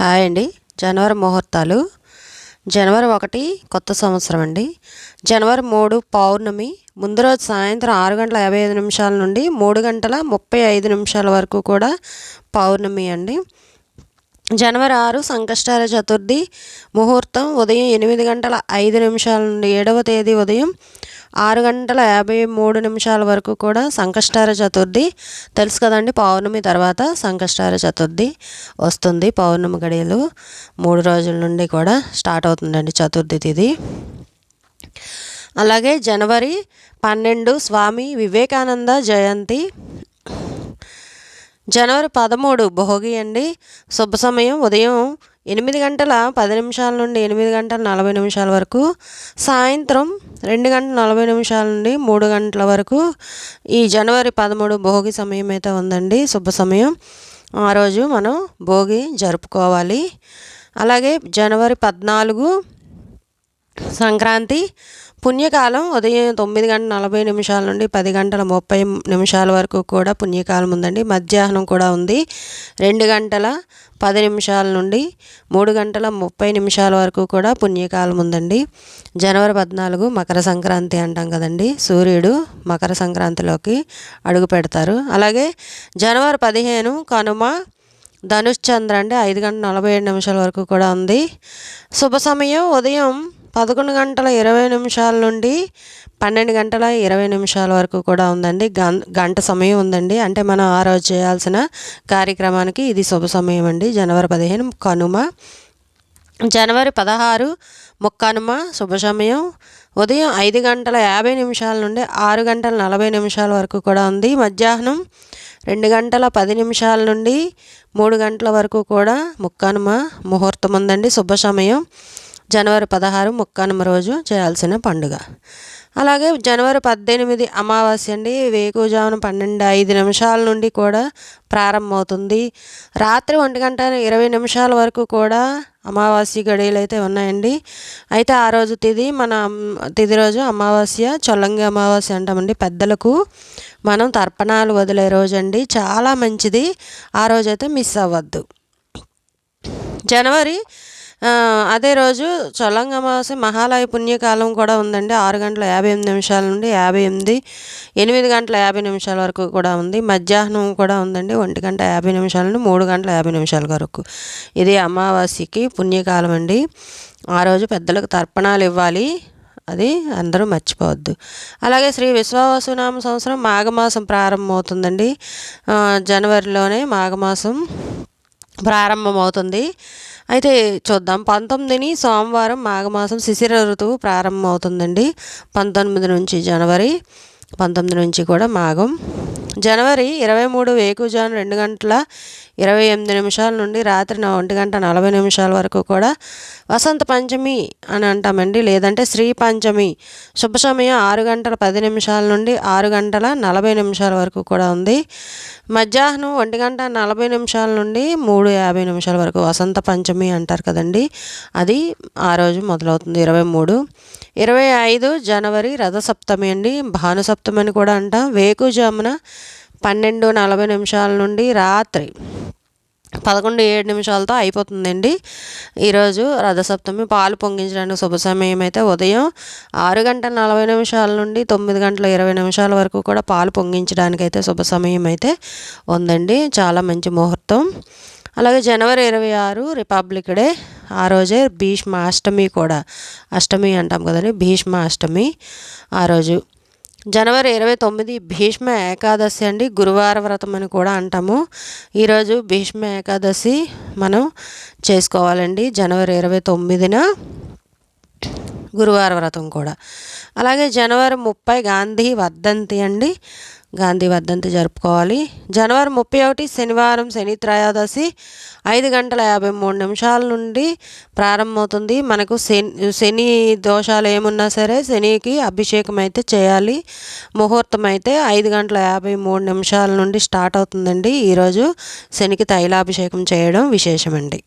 Hi అండి. జనవరి ముహూర్తాలు. జనవరి ఒకటి కొత్త సంవత్సరం అండి. జనవరి మూడు పౌర్ణమి. ముందు రోజు సాయంత్రం ఆరు గంటల యాభై ఐదు నిమిషాల నుండి మూడు గంటల ముప్పై ఐదు నిమిషాల వరకు కూడా పౌర్ణమి అండి. జనవరి ఆరు సంకష్టార చతుర్థి ముహూర్తం ఉదయం ఎనిమిది గంటల ఐదు నిమిషాల నుండి ఏడవ తేదీ ఉదయం ఆరు గంటల యాభై మూడు నిమిషాల వరకు కూడా సంకష్టార చతుర్థి. తెలుసు కదండి పౌర్ణమి తర్వాత సంకష్టార చతుర్థి వస్తుంది పౌర్ణమి గడియలు మూడు రోజుల నుండి కూడా స్టార్ట్ అవుతుందండి చతుర్థి తిథి అలాగే జనవరి పన్నెండు స్వామి వివేకానంద జయంతి. జనవరి పదమూడు భోగి అండి శుభ సమయం ఉదయం ఎనిమిది గంటల పది నిమిషాల నుండి ఎనిమిది గంటల నలభై నిమిషాల వరకు సాయంత్రం రెండు గంటల నలభై నిమిషాల నుండి మూడు గంటల వరకు ఈ జనవరి పదమూడు భోగి సమయం అయితే ఉందండి శుభ సమయం. ఆ రోజు మనం భోగి జరుపుకోవాలి. అలాగే జనవరి పద్నాలుగు సంక్రాంతి పుణ్యకాలం ఉదయం తొమ్మిది గంటల నలభై నిమిషాల నుండి పది గంటల ముప్పై నిమిషాల వరకు కూడా పుణ్యకాలం ఉందండి. మధ్యాహ్నం కూడా ఉంది. రెండు గంటల పది నిమిషాల నుండి మూడు గంటల ముప్పై నిమిషాల వరకు కూడా పుణ్యకాలం ఉందండి. జనవరి పద్నాలుగు మకర సంక్రాంతి అంటాం కదండి. సూర్యుడు మకర సంక్రాంతిలోకి అడుగు పెడతారు. అలాగే జనవరి పదిహేను కనుమ ధనుష్ చంద్ర అంటే ఐదు గంటల నలభై ఏడు నిమిషాల వరకు కూడా ఉంది. శుభ సమయం ఉదయం పదకొండు గంటల ఇరవై నిమిషాల నుండి పన్నెండు గంటల ఇరవై నిమిషాల వరకు కూడా ఉందండి. గంట సమయం ఉందండి. అంటే మనం ఆ రోజు చేయాల్సిన కార్యక్రమానికి ఇది శుభ సమయం అండి. జనవరి పదిహేను కనుమ. జనవరి పదహారు ముక్కనుమ శుభ సమయం. ఉదయం ఐదు గంటల యాభై నిమిషాల నుండి ఆరు గంటల నలభై నిమిషాల వరకు కూడా ఉంది. మధ్యాహ్నం రెండు గంటల పది నిమిషాల నుండి మూడు గంటల వరకు కూడా ముక్కనుమ ముహూర్తం ఉందండి. శుభ సమయం. జనవరి పదహారు ముక్కానమ రోజు చేయాల్సిన పండుగ. అలాగే జనవరి పద్దెనిమిది అమావాస్య అండి. వేకుజామున పన్నెండు ఐదు నిమిషాల నుండి కూడా ప్రారంభమవుతుంది. రాత్రి ఒంటి గంట ఇరవై నిమిషాల వరకు కూడా అమావాస్య గడియలు అయితే ఉన్నాయండి. అయితే ఆ రోజు తిది మన తిది రోజు అమావాస్య చొల్లంగి అమావాస్య అంటామండి. పెద్దలకు మనం తర్పణాలు వదిలే రోజు అండి. చాలా మంచిది. ఆ రోజైతే మిస్ అవ్వద్దు. జనవరి అదే రోజు చొలంగ అమావాస్య మహాలయ పుణ్యకాలం కూడా ఉందండి. ఆరు గంటల యాభై ఎనిమిది నిమిషాల నుండి యాభై ఎనిమిది ఎనిమిది గంటల యాభై నిమిషాల వరకు కూడా ఉంది. మధ్యాహ్నం కూడా ఉందండి ఒంటి గంట యాభై నిమిషాల నుండి మూడు గంటల యాభై నిమిషాల వరకు. ఇది అమావాస్యకి పుణ్యకాలం అండి. ఆ రోజు పెద్దలకు తర్పణాలు ఇవ్వాలి. అది అందరూ మర్చిపోవద్దు. అలాగే శ్రీ విశ్వావసునామ సంవత్సరం మాఘమాసం ప్రారంభమవుతుందండి. జనవరిలోనే మాఘమాసం ప్రారంభమవుతుంది. అయితే చూద్దాం. పంతొమ్మిదిని సోమవారం మాఘమాసం శిశిర ఋతువు ప్రారంభమవుతుందండి. పంతొమ్మిది నుంచి జనవరి పంతొమ్మిది నుంచి కూడా మాఘం. జనవరి ఇరవై మూడు వేకుజాను రెండు గంటల ఇరవై ఎనిమిది నిమిషాల నుండి రాత్రి ఒంటి గంట నలభై నిమిషాల వరకు కూడా వసంత పంచమి అని అంటామండి. లేదంటే శ్రీ పంచమి. శుభ సమయం ఆరు గంటల పది నిమిషాల నుండి ఆరు గంటల నలభై నిమిషాల వరకు కూడా ఉంది. మధ్యాహ్నం ఒంటి గంట నలభై నిమిషాల నుండి మూడు యాభై నిమిషాల వరకు వసంత పంచమి అంటారు కదండి. అది ఆ రోజు మొదలవుతుంది. ఇరవై మూడు. ఇరవై ఐదు జనవరి రథసప్తమి అండి. భానుసప్తమి అని కూడా అంటాం. వేకుజామున పన్నెండు నలభై నిమిషాల నుండి రాత్రి పదకొండు ఏడు నిమిషాలతో అయిపోతుందండి. ఈరోజు రథసప్తమి పాలు పొంగించడానికి శుభ సమయం అయితే ఉదయం ఆరు గంటల నలభై నిమిషాల నుండి తొమ్మిది గంటల ఇరవై నిమిషాల వరకు కూడా పాలు పొంగించడానికి అయితే శుభ సమయం అయితే ఉందండి. చాలా మంచి ముహూర్తం. అలాగే జనవరి ఇరవై ఆరు రిపబ్లిక్ డే. ఆ రోజే భీష్మ అష్టమి కూడా. అష్టమి అంటాం కదండి భీష్మ అష్టమి ఆ రోజు. జనవరి ఇరవై తొమ్మిది భీష్మ ఏకాదశి అండి గురువార వ్రతం అని కూడా అంటాము. ఈరోజు భీష్మ ఏకాదశి మనం చేసుకోవాలండి జనవరి ఇరవై తొమ్మిదిన గురువార వ్రతం కూడా. అలాగే జనవరి ముప్పై గాంధీ వర్ధంతి అండి గాంధీ వర్ధంతి జరుపుకోవాలి. జనవరి ముప్పై ఒకటి శనివారం శని త్రయోదశి ఐదు గంటల యాభై మూడు నిమిషాల నుండి ప్రారంభమవుతుంది. మనకు శని శని దోషాలు ఏమున్నా సరే శనికి అభిషేకం అయితే చేయాలి. ముహూర్తం అయితే ఐదు గంటల యాభై మూడు నిమిషాల నుండి స్టార్ట్ అవుతుందండి. ఈరోజు శనికి తైలాభిషేకం చేయడం విశేషమండి.